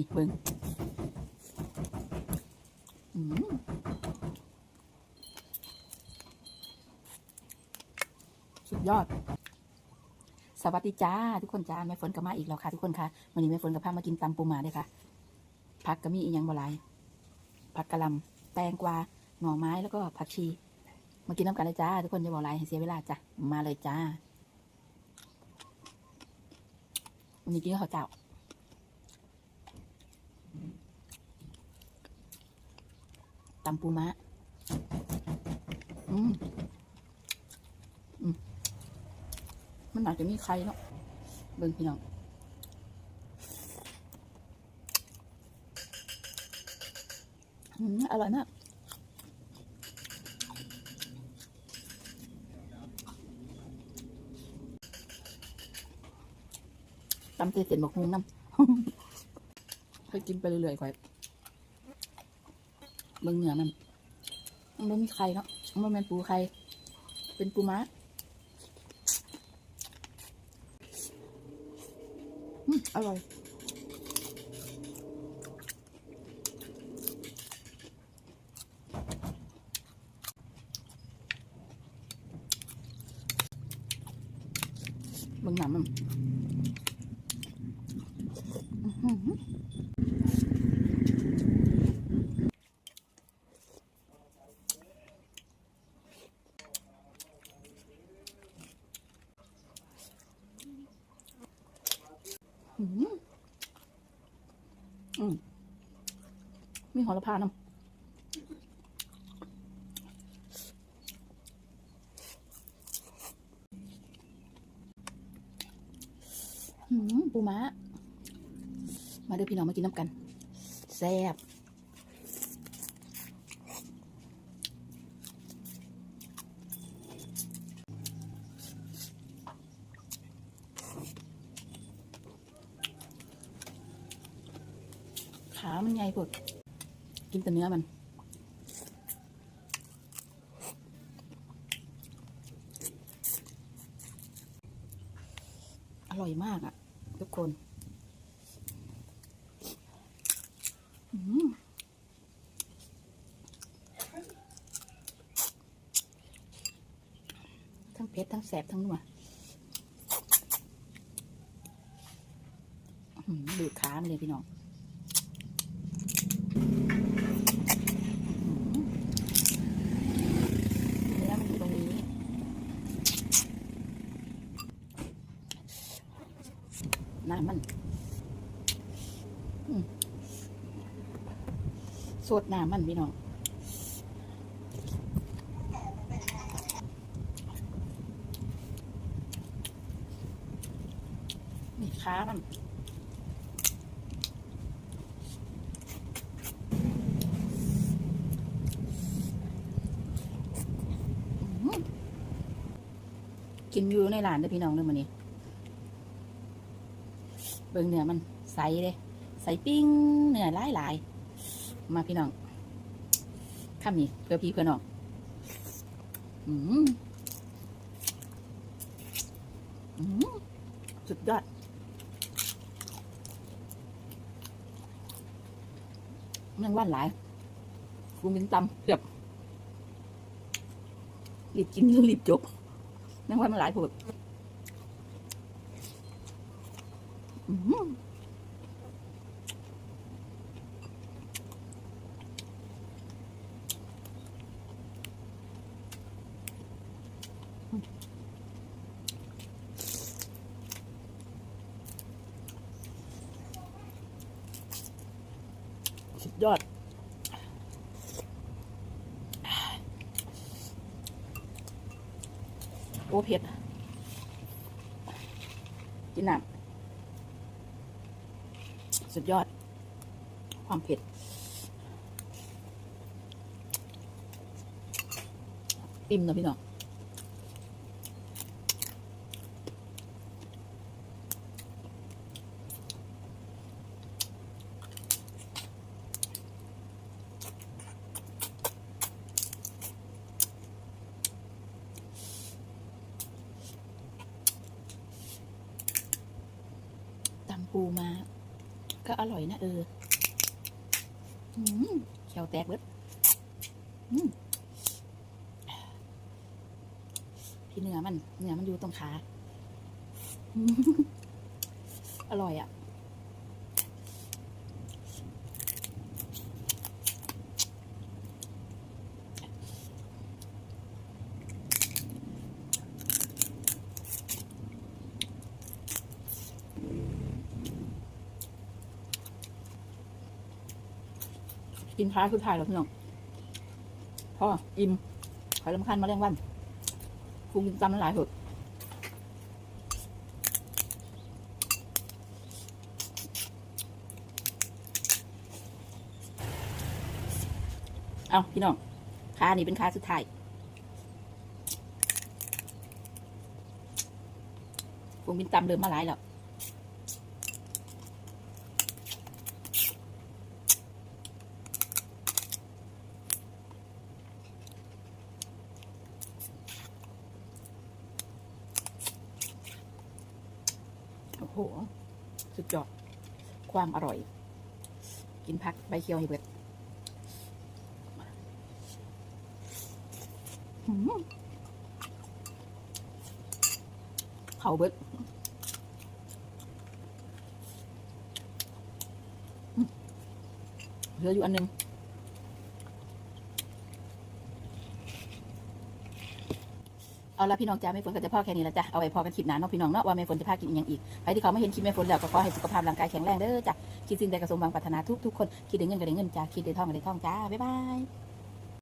ี่เบิ่งสุดยอด สวัสดีจ้า ทุกคนจ้า แม่ฝนก็มาอีกแล้วค่ะ ทุกคนค่ะวันนี้แม่ฝนกับพามากินตำปูมาด้วยค่ะ ผักก็มีอีกอย่างบ่หลาย ผักกะหล่ำแตงกวา หน่อไม้แล้วก็ผักชี มากินน้ำกันเลยจ้า ทุกคนจะบอกอะไรให้เสียเวลาจ้ะ มาเลยจ้าวันนี้กินข้าวเจ้า ตำปูมะอืมอืมมันอาจจะมีใครเนาะเบิ่งพี่น้องอืมอร่อยมากตำเตเต็นบอกฮุงน้ำค่อยกินไปเรื่อยๆค่อย เบิ่งเนื้อมันมันไม่มีไข่เนาะมันบ่แม่นปูไข่เป็นปูม้าอืมอร่อยเบิ่งหนำมันอื้อหือ อื้อหืออืมมีหัวละพาน้ำปูม้า มาเด้อพี่น้องมากินน้ำกัน แซ่บ ขามันใหญ่ปวดกินแต่เนื้อมันอร่อยมากอะทุกคน ทั้งเผ็ดทั้งแสบทั้งนัวอื้อหือดูขามันเลยพี่น้องอื้อหือเนื้อมันอยู่ตรงนี้ น้ำมัน สวดน้ำมันพี่น้องนี่ค้ามันอื้อกินอยู่ในร้านเด้อพี่น้องเด้อมื้อนี้เบิ่งเนื้อมันใสเลย ใส่ปิ้งเนื้อหลายหลายมาพี่น้องข้ามนี่เพื่อพี่เพื่อน้องอืมอืมสุดยอดยังว่านหลายกูมินตำเกือบรีบกินรีบจบยังว่านมันหลายปวดอืม สุดยอด โอ้เผ็ดกินน้ำสุดยอด ความเผ็ดอิ่มเนะพี่น้อง ปูมา ก็อร่อยนะเอออืเขียวแตกเบิดอืมที่เนื้อมัน เนื้อมันอยู่ตรงขา อร่อยอะ กินท้าคือถ่ายแล้วพี่น้องพออิ่มขอยลำคันมาเร่งวันคุงกินตำน้ำลายเถอะเอาพี่น้องค้านี่เป็นค้าสุดท้ายคุงกินตำเดิมมาหลายแล้ว โอ้โห สุดยอด ความอร่อย กินพักใบเคียวให้เบิดเขาเบิดเหลืออยู่อันหนึง เอาละพี่น้องจ้าแม่ฝนก็จะพ่อแค่นี้ละจ้ะเอาไว้พอกันคลิปหน้าเนาะพี่น้องเนาะว่าแม่ฝนจะพากินอย่างอีกใครที่เขาไม่เห็นคลิปแม่ฝนแล้วก็ขอให้สุขภาพร่างกายแข็งแรงเด้อจ้ะคิดสิ่งใดก็สมหวังปรารถนาทุกทุกคนคิดได้เงินก็ได้เงินจ้ะคิดได้ทองก็ได้ทองจ้าบ๊ายบาย